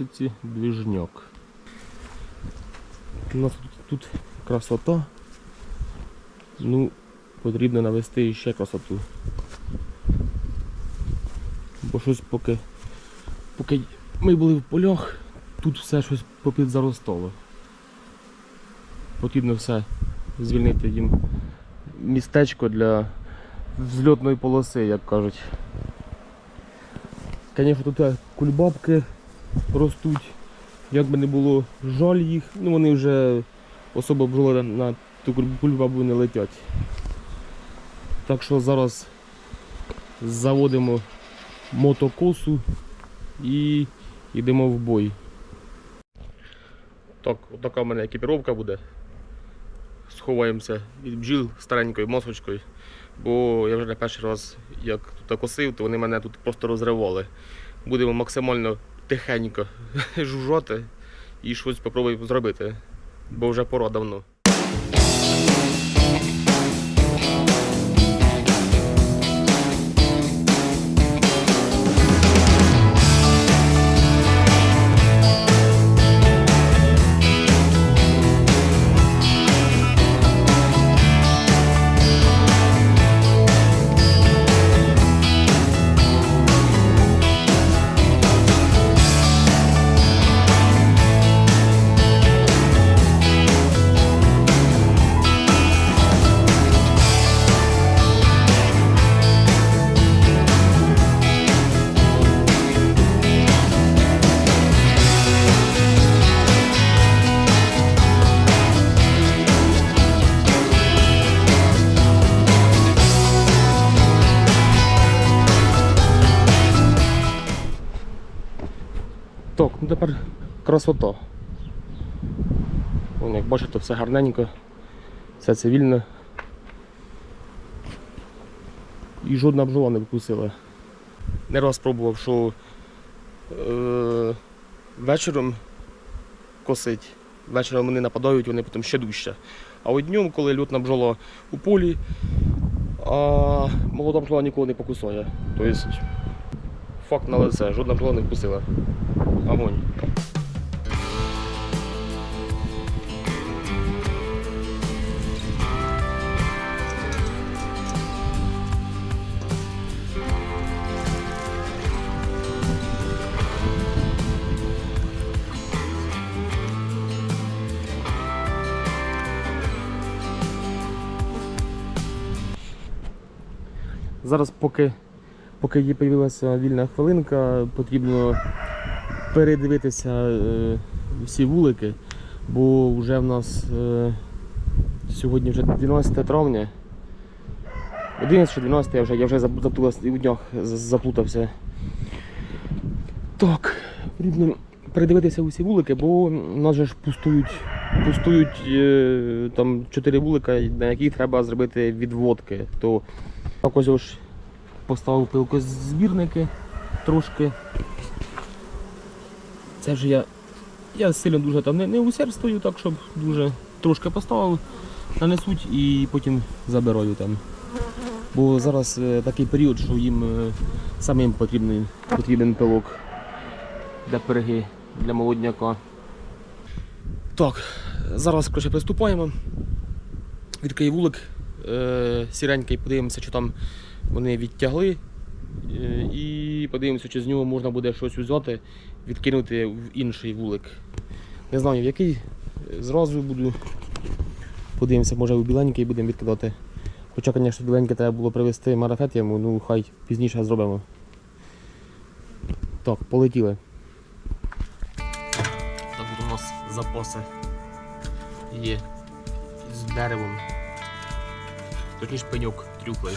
На двіжняк. У нас тут, тут красота. Ну, потрібно навести ще красоту. Бо щось поки, поки ми були в полях, тут все щось попід заростало. Потрібно все звільнити їм містечко для взльотної полоси, як кажуть. Звісно, тут кульбабки ростуть. Як би не було жаль їх, ну вони вже особо бджоли на, ту куль- кульбабу не летять. Так що зараз заводимо мотокосу і йдемо в бой. Так, отака в мене екіпіровка буде. Сховаємося від бджіл старенькою мосочкою. Бо я вже не перший раз як тут косив, то вони мене тут просто розривали. Будемо максимально тихенько жужжати і щось спробуємо зробити. Бо вже пора давно. Красота. Вон, як бачите, все гарненько, все цивільно. І жодна бджола не вкусила. Не раз пробував, що е, вечором косить, вечором вони нападають, вони потім ще дужче. А от днем, коли льотна бджола у полі, а молода бджола ніколи не покусає. Тобто факт на лице, жодна бджола не вкусила. Огонь. Зараз поки, поки є появилася вільна хвилинка, потрібно передивитися е, всі вулики, бо вже в нас е, сьогодні вже 12 травня. 11 чи 12 я вже, я вже заплутався в днях заплутався. Так, потрібно передивитися усі вулики, бо у нас же ж пустують, пустують е, там 4 вулика, на яких треба зробити відводки. То також поставив пилкозбірники трошки. Це вже я, я сильно дуже там не, не усердствую, так щоб дуже трошки поставив, нанесуть і потім забираю там. Бо зараз е, такий період, що їм е, самим потрібен, потрібен пилок для переги, для молодняка. Так, зараз коротше, приступаємо. Відкрий вулик е, сіренький, подивимося, чи там вони відтягли. Е, І подивимося, чи з нього можна буде щось взяти, відкинути в інший вулик. Не знаю в який. Зразу буду. Подивимося, може у біленький будемо відкидати. Хоча, звісно, біленьке треба було привезти марафет йому, ну хай пізніше зробимо. Так, полетіли. Так у нас запаси є з деревом. Точніше пеньок трюклий.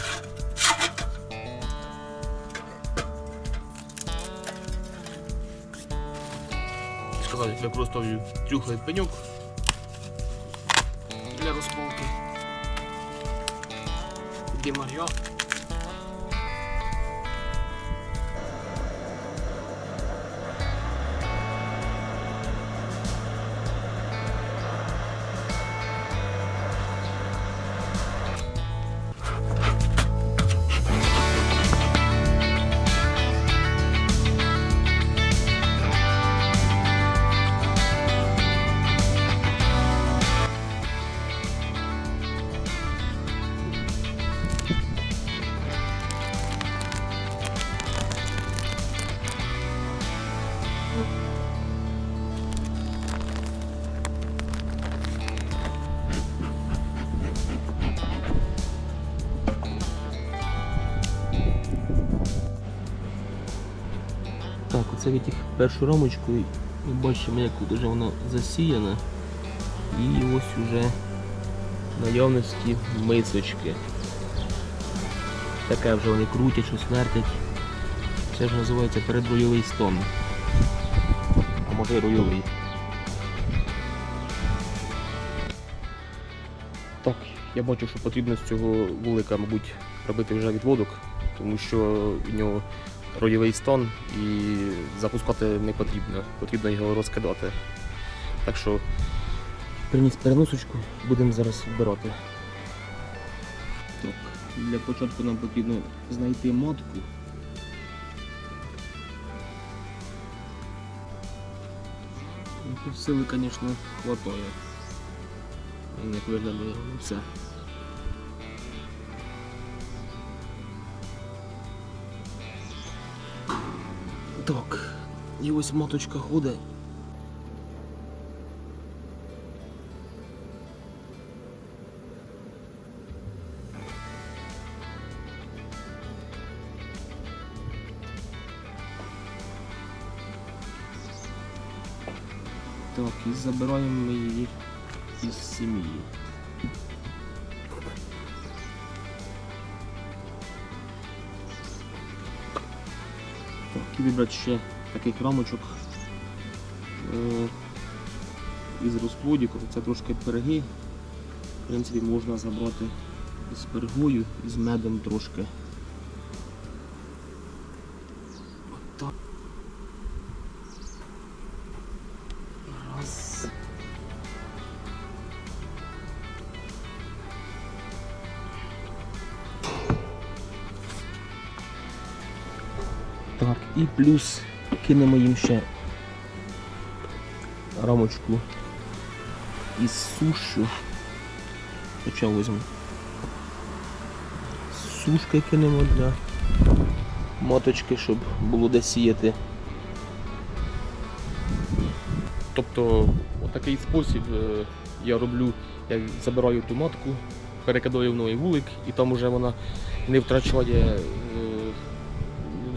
я використовую трюхлий пеньок для розпалки. Димар'я. Першу рамочку. і бачимо, як вже вона засіяна. І ось уже наявності мисочки. Таке вже вони крутять, щось вертять. Це ж називається передройовий стон. А може і ройовий. Так, я бачу, що потрібно з цього вулика, мабуть, робити вже відводок, тому що в нього ройовий стан і запускати не потрібно, потрібно його розкидати. Так що приніс переносочку, будемо зараз вбирати. Так, для початку нам потрібно знайти матку. Ну, сили, звісно, хватає. Як виглядає все. Так, і ось маточка ходить. Так, і забираємо ми її із сім'ї. Так, вибрати ще таких рамочок е, із розплодіком. Це трошки пироги. В принципі, можна забрати з пергою і з медом трошки. Так, і плюс кинемо їм ще рамочку із сушю. Хоча візьму. Сушки кинемо для маточки, щоб було де сіяти. Тобто, отакий спосіб е, я роблю, я забираю ту матку, перекидаю в новий вулик, і там вже вона не втрачає,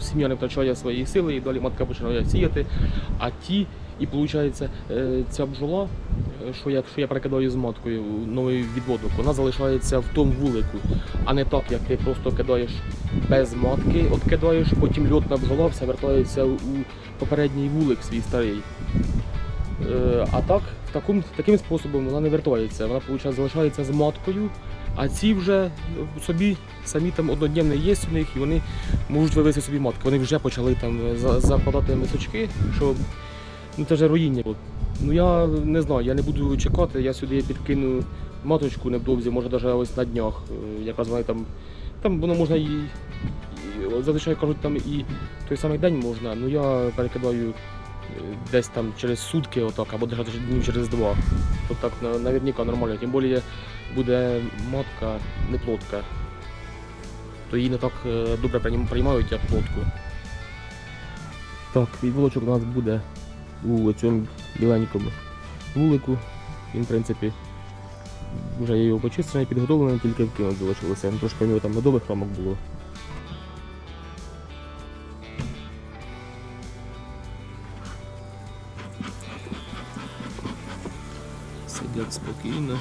сім'я не втрачає своєї сили, і далі матка починає сіяти. А ті, і виходить, ця бджола, е, що я, що я перекидаю з маткою новий відводок, вона залишається в тому вулику, а не так, як ти просто кидаєш без матки, от кидаєш, потім льотна бджола все вертається у попередній вулик свій старий. Е, А так, таким, таким способом вона не вертається. Вона виходить, залишається з маткою, а ці вже собі самі там однодневне є у них і вони можуть вивести собі матку. Вони вже почали там закладати мисочки, що ну, це вже руїння. Ну я не знаю, я не буду чекати, я сюди підкину маточку невдовзі, може навіть ось на днях. Е, Якраз вони там, там воно можна і, і зазвичай кажуть, там і той самий день можна, ну я перекидаю е, десь там через сутки, отак, або навіть днів через два. Тобто так на- наверняка нормально. Тим більше буде матка, не плотка. То її не так е, добре приймають, як плотку. Так, відволочок у нас буде у цьому біленькому вулику. Він, в принципі, вже його почистений, підготовлений, тільки вкинути залишилося. Трошки в нього там медових рамок було. Сидять спокійно.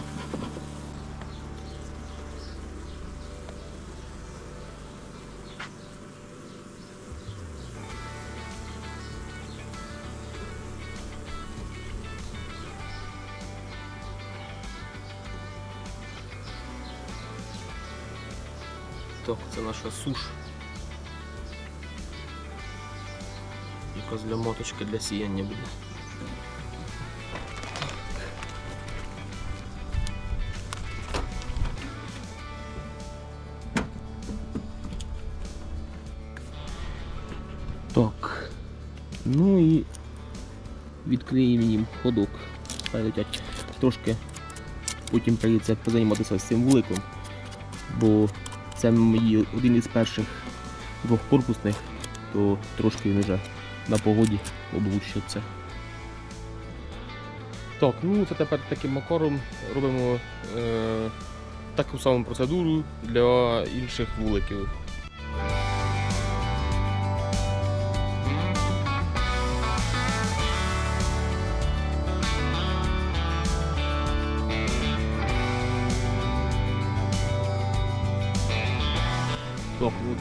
Це наша суш. Якась для моточки для сіяння буде. Так. Ну і відкриємо їм ходок. Хай летять. Трошки потім прийдеться позайматися з цим вуликом, бо це мої один із перших двох корпусних, то трошки він вже на погоді облучиться. Так, ну це тепер таким макаром робимо е, таку саму процедуру для інших вуликів.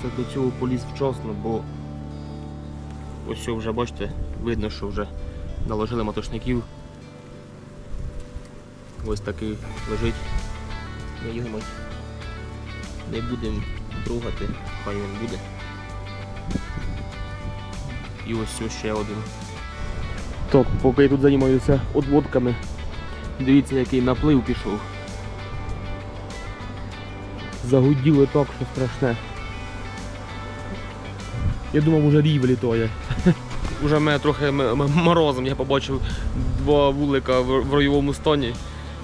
Це до цього поліз вчасно, бо ось вже бачите, видно, що вже наложили матошників. Ось такий лежить. Не його. Не будемо трогати, хай він буде. І ось ще один. Так, поки я тут займаюся одводками, дивіться, який наплив пішов. Загуділо так, що страшне. Я думав, уже рій вилітає. Уже мене трохи морозом, я побачив два вулика в, ройовому стані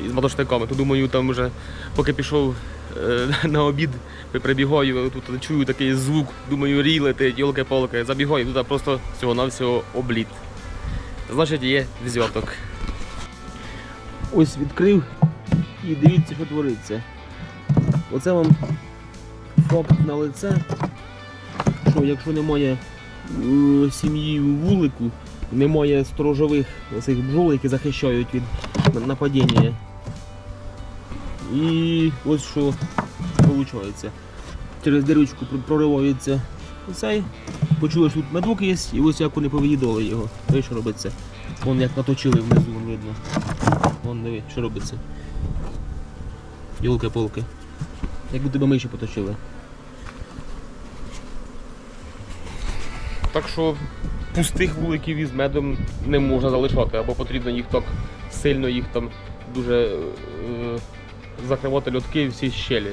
з мотоштиками. То думаю, там вже поки пішов е, на обід, прибігаю, тут чую такий звук, думаю, рій летить, йолки-палки, забігаю, тут просто всього-навсього обліт. Значить, є взяток. Ось відкрив і дивіться, що твориться. Оце вам факт на лице, що якщо немає е, сім'ї вулику, немає сторожових цих бджол, які захищають від нападіння. І ось що виходить. Через дирочку пр- проривається цей. Почули, що тут медок є, і ось як вони повиїдали його. Диви, що робиться. Вон як наточили внизу, вон видно. Вон диви, що робиться. Йолки-полки. Як би тебе миші поточили. Так що пустих вуликів із медом не можна залишати, або потрібно їх так сильно їх там дуже е, закривати льотки всі щелі.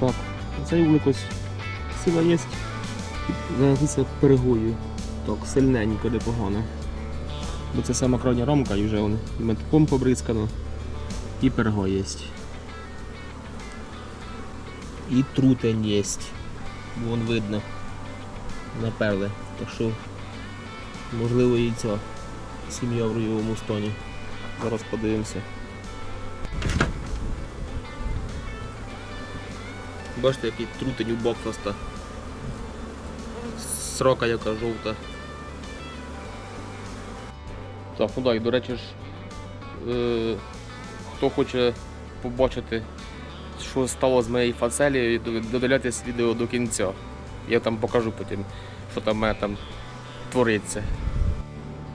Так, цей вулик сила є. Зараз перегою. Так, сильненько, непогано. Бо це сама крайня рамка і вже он метком побризкано. І перго є. І трутень є. Вон видно. Наперли. Так що можливо і ця сім'я в ройовому стані. Зараз подивимося. Бачите, який трутень у бок просто. Срока яка жовта. Так, ну так, і до речі ж, е, хто хоче побачити, що стало з моєю фацелією, додивляйтесь відео до кінця. Я там покажу потім, що там в мене там твориться.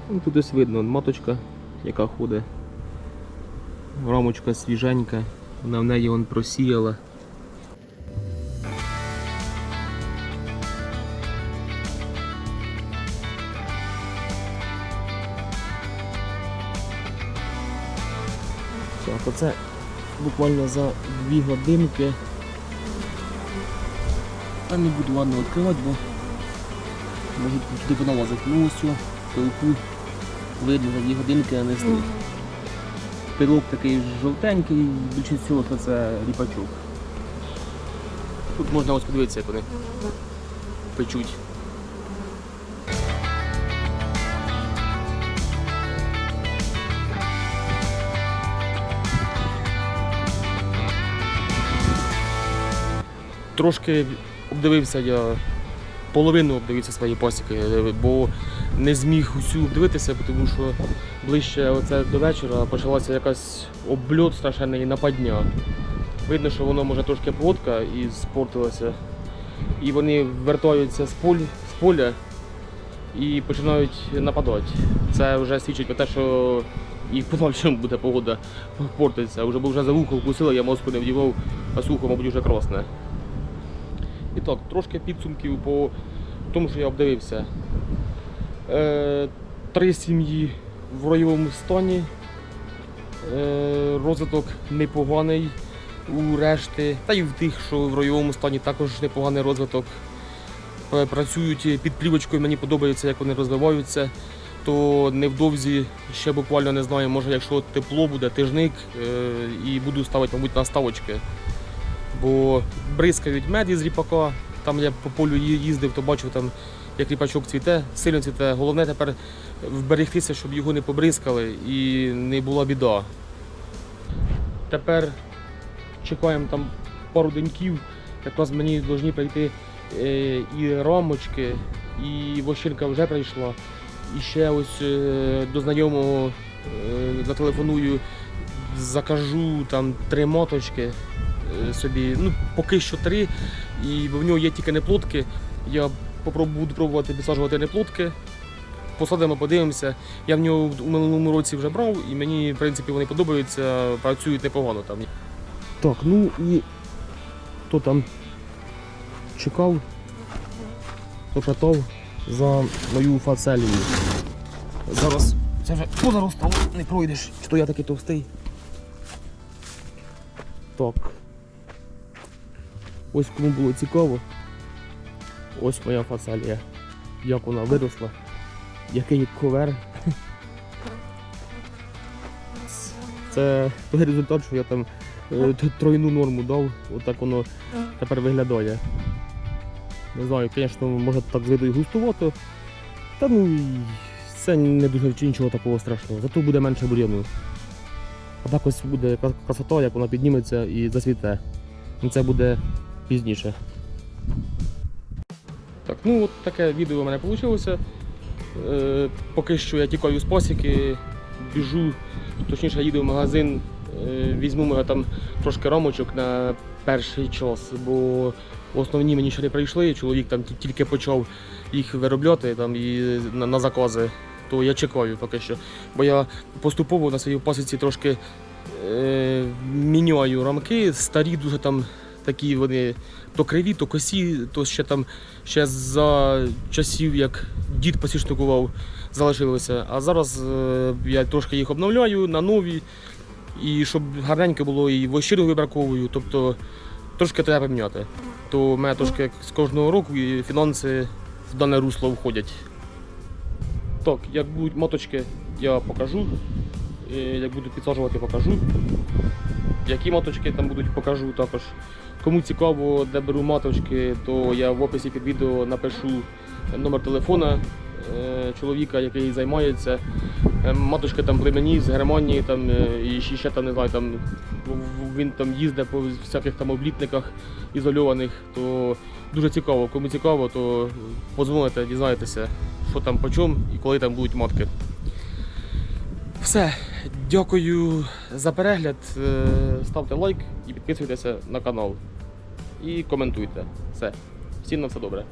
Ну, тут ось видно маточка, яка ходить. Рамочка свіженька, вона в неї вон просіяла. Оце буквально за дві годинки. Та не буду ладно відкривати, бо можуть туди поналазити. Ну ось пилку видно за дві годинки нанесли. Пилок такий жовтенький, більше всього що це ріпачок. Тут можна ось подивитися, як вони печуть. Трошки обдивився я, половину обдивився свої пасіки, бо не зміг усю обдивитися, тому що ближче оце до вечора почалася якась обльот страшенний нападня. Видно, що воно може трошки погодка і спортилося. І вони вертаються з, поль, з поля і починають нападати. Це вже свідчить про те, що і в подальшому буде погода портиться. Вже бо вже за вухо вкусило, я мозку не вдівав, а сухо, мабуть, вже красне. І так, трошки підсумків по тому, що я обдивився. Е, три сім'ї в ройовому стані. Е, розвиток непоганий у решти, та й в тих, що в ройовому стані також непоганий розвиток. Е, Працюють під плівочкою, мені подобається, як вони розвиваються. То невдовзі ще буквально не знаю, може, якщо тепло буде, тижник е, і буду ставити, мабуть, наставочки бо бризкають мед із ріпака. Там я по полю їздив, то бачив там, як ріпачок цвіте, сильно цвіте. Головне тепер вберегтися, щоб його не побризкали і не була біда. Тепер чекаємо там пару деньків. Якраз мені повинні прийти е, і рамочки, і вощинка вже прийшла. І ще ось е, до знайомого е, зателефоную, закажу там три моточки собі. Ну, поки що три. І в нього є тільки неплотки. Я буду пробувати підсаджувати неплотки. Посадимо, подивимося. Я в нього у минулому році вже брав, і мені, в принципі, вони подобаються, працюють непогано там. Так, ну і хто там чекав, попитав за мою фацелію. Зараз це вже позаростало, не пройдеш. Чи то я такий товстий. Так. Ось кому було цікаво. Ось моя фацелія. Як вона виросла. Який ковер. Це той результат, що я там е, тройну норму дав, отак воно тепер виглядає. Не знаю, звісно, може так з виду і густувато. Та ну і це не дуже нічого такого страшного. Зато буде менше бур'яну. А так ось буде красота, як вона підніметься і засвіте. Це буде пізніше. Так, ну от таке відео у мене вийшло. Е, поки що я тікаю з пасіки, біжу, точніше їду в магазин, е, візьму мене там трошки рамочок на перший час, бо основні мені ще не прийшли, чоловік там тільки почав їх виробляти там, і на, на закази, то я чекаю поки що. Бо я поступово на своїй пасіці трошки е, міняю рамки, старі дуже там такі вони то криві, то косі, то ще там ще за часів, як дід посічникував, залишилося. А зараз е, я трошки їх обновляю на нові, і щоб гарненько було і вощину вибраковую, тобто трошки треба міняти. То в мене трошки з кожного року і фінанси в дане русло входять. Так, як будуть моточки, я покажу. Е, Як буду підсаджувати, покажу. Які моточки там будуть, покажу також. Кому цікаво, де беру маточки, то я в описі під відео напишу номер телефона е, чоловіка, який займається. Е, Маточки там племені з Германії там, е, і ще, там не знаю, там він там їздить по всяких там облітниках ізольованих, то дуже цікаво. Кому цікаво, то подзвоните, дізнаєтеся, що там по чому і коли там будуть матки. Все, дякую за перегляд. Ставте лайк і підписуйтеся на канал. І коментуйте. Все. Всім на все добре.